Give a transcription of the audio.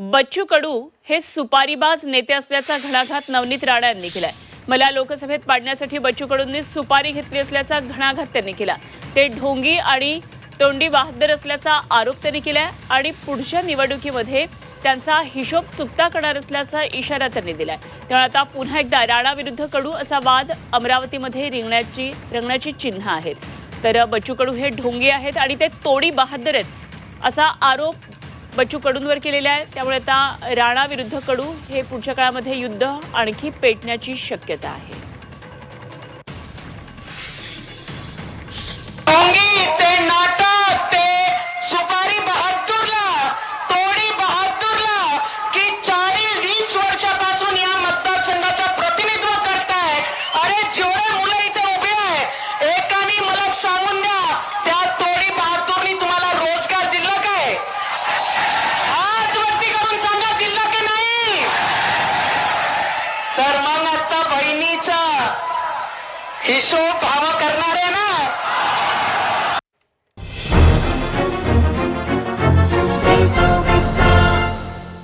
बच्चू कडू हे सुपारीबाज नेते असल्याचा घणाघात नवनीत राणा यांनी केलाय. मला लोकसभेत पाडण्यासाठी बच्चू कडूंनी सुपारी घेतली असल्याचा घणाघात त्यांनी केला. ते ढोंगी आणि तोंडी बहादर असल्याचा आरोप त्यांनी केलाय आणि पुढच्या निवडणुकीमध्ये त्यांचा हिशोब चुकता करणार असल्याचा इशारा त्यांनी दिलाय. त्यामुळे आता पुन्हा एकदा राणा विरुद्ध कडू असा वाद अमरावतीमध्ये रिंगण्याची रंगण्याची चिन्ह आहेत. तर बच्चू कडू हे ढोंगी आहेत आणि ते तोडी बहादर आहेत असा आरोप बच्चू कडूंवर केलेल्या आहे त्यामुळे आता राणा विरुद्ध कडू हे पुढच्या काळामध्ये युद्ध आणखी पेटण्याची शक्यता आहे. बहिणीचा हिशोब भावा करणार आहे ना?